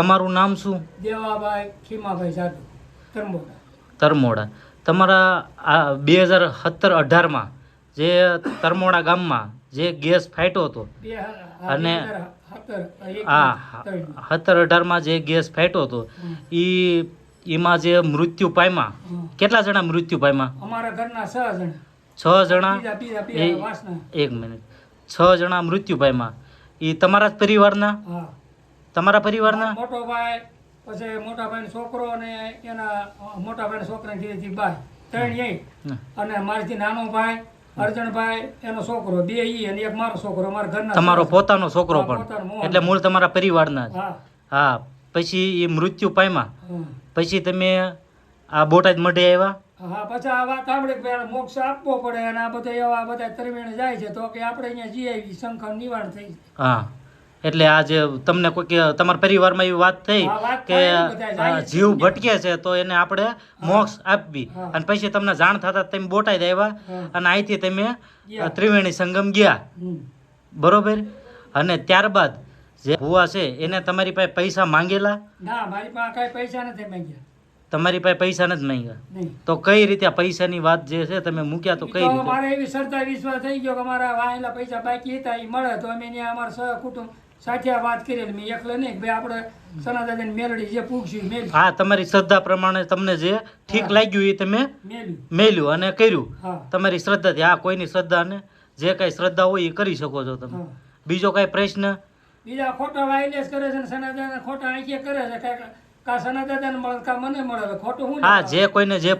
તમારું નામ શું? દેવાભાઈ ખીમાભાઈ જાદુ તરમોડા. તરમોડા. તમારા આ બે હજાર સત્તર અઢારમાં જે તરમોડા ગામમાં જે ગેસ ફાટ્યો હતો અને હા, સત્તર, અઢારમાં જે ગેસ ફાટ્યો હતો એ એમાં જે મૃત્યુ પામ્યા કેટલા જણા મૃત્યુ પામ્યા? અમારા ઘરના છ જણા. છ જણા? એક મિનિટ. છ જણા મૃત્યુ પામ્યા. એ તમારા જ પરિવારના? તમારા પરિવારના? મોટો ભાઈ પછી મોટા ભાઈનો છોકરો અને એના મોટા ભાઈના છોકરાની ધીરેથી બાઈ ત્રણ એ. અને મારાથી નાનો ભાઈ અર્જણભાઈ એનો છોકરો બે ઈ અને એક મારો છોકરો ઘરના તમારો પોતાનો છોકરો પણ. એટલે મૂળ તમારા પરિવારના જ. હા. પછી એ મૃત્યુ પામ્યા. પછી તમે આ બોટાદ મઢે આવ્યા? હા પછી આ વાત સાંભળી મોક્ષ આપવો પડે અને આ બધા એવા બધા તરવેણ જાય છે તો કે આપણે અહીંયા જઈ આવી શંકા નિવારણ થઈ હા. એટલે આ જે તમને કોઈ તમારા પરિવારમાં એવી વાત થઈ કે. જીવ ભટકે છે તો એને આપણે મોક્ષ આપવી. અને પછી તમને જાણ થતા તમે બોટાઈ દેવા અને અહીંથી તમે ત્રિવેણી સંગમ ગયા. બરોબર? અને ત્યારબાદ જે ભુવા છે એને તમારી પાસે પૈસા માંગેલા? ના મારી પાસે પૈસા નથી માંગ્યા. તમારી પાસે પૈસા નથી માંગ્યા? તો કઈ રીતે પૈસાની વાત જે છે તમે મૂક્યા તો કઈ રીતે? મારે એવી સરતા વિશ્વાસ થઈ ગયો કે અમારા વાયેલા પૈસા બાકી હતા એ મળે તો અમે અમારા સહ સહકુટુંબ સાથે આ વાત કરેલી મેં એકલે નહીં ભાઈ આપણે સનાદાદાની મેલડી જે પૂછ્યું મેલ હા તમારી શ્રદ્ધા પ્રમાણે તમને જે ઠીક લાગ્યું એ તમે મેલ્યું. અને કર્યું. તમારી શ્રદ્ધાથી આ કોઈની શ્રદ્ધાને જે કાંઈ શ્રદ્ધા હોય એ કરી શકો છો તમે. બીજો કાંઈ પ્રશ્ન? બીજા ખોટા વાયલેસ કરે છે સનાતા સનાદાદા ખોટા આંખે કરે છે. કાંઈ કા સનાદાદાને મળે કા મને મળે ખોટું હું હા જે કોઈને જે